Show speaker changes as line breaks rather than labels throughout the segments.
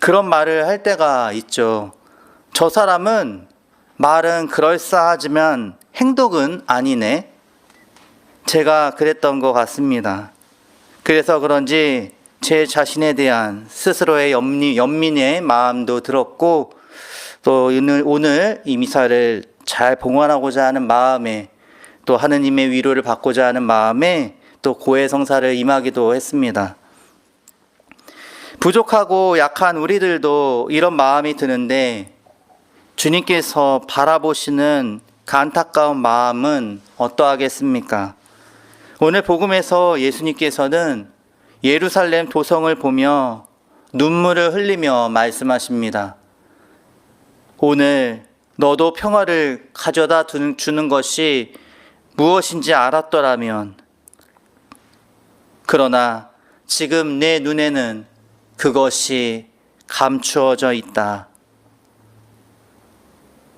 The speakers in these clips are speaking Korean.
그런 말을 할 때가 있죠. 저 사람은 말은 그럴싸하지만 행동은 아니네. 제가 그랬던 것 같습니다. 그래서 그런지 제 자신에 대한 스스로의 연민, 연민의 마음도 들었고 또 오늘, 오늘 이 미사를 잘 봉헌하고자 하는 마음에 또 하느님의 위로를 받고자 하는 마음에 또 고해성사를 임하기도 했습니다. 부족하고 약한 우리들도 이런 마음이 드는데 주님께서 바라보시는 그 안타까운 마음은 어떠하겠습니까? 오늘 복음에서 예수님께서는 예루살렘 도성을 보며 눈물을 흘리며 말씀하십니다. 오늘 너도 평화를 가져다 두- 주는 것이 무엇인지 알았더라면, 그러나 지금 내 눈에는 그것이 감추어져 있다.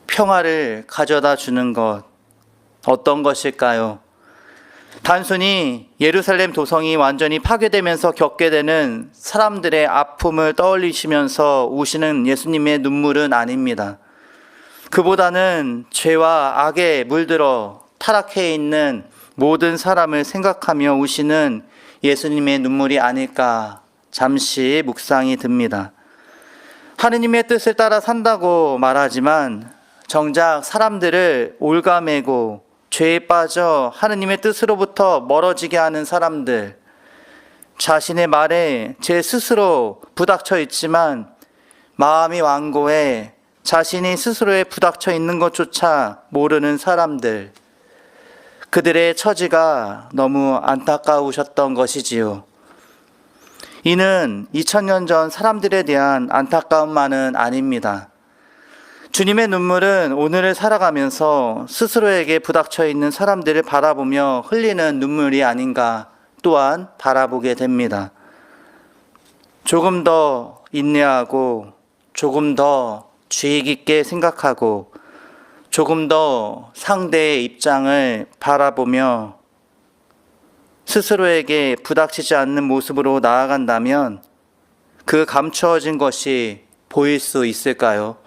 평화를 가져다 주는 것, 어떤 것일까요? 단순히 예루살렘 도성이 완전히 파괴되면서 겪게 되는 사람들의 아픔을 떠올리시면서 우시는 예수님의 눈물은 아닙니다. 그보다는 죄와 악에 물들어 타락해 있는 모든 사람을 생각하며 우시는 예수님의 눈물이 아닐까 잠시 묵상이 듭니다. 하느님의 뜻을 따라 산다고 말하지만 정작 사람들을 올가매고 죄에 빠져 하느님의 뜻으로부터 멀어지게 하는 사람들, 자신의 말에 제 스스로 부닥쳐 있지만 마음이 완고해 자신이 스스로에 부닥쳐 있는 것조차 모르는 사람들, 그들의 처지가 너무 안타까우셨던 것이지요. 이는 2000년 전 사람들에 대한 안타까움만은 아닙니다. 주님의 눈물은 오늘을 살아가면서 스스로에게 부닥쳐 있는 사람들을 바라보며 흘리는 눈물이 아닌가 또한 바라보게 됩니다. 조금 더 인내하고 조금 더 주의 깊게 생각하고 조금 더 상대의 입장을 바라보며 스스로에게 부닥치지 않는 모습으로 나아간다면 그 감추어진 것이 보일 수 있을까요?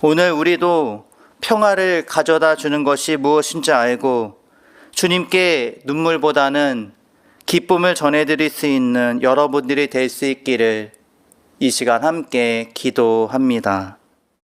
오늘 우리도 평화를 가져다 주는 것이 무엇인지 알고 주님께 눈물보다는 기쁨을 전해드릴 수 있는 여러분들이 될 수 있기를 이 시간 함께 기도합니다.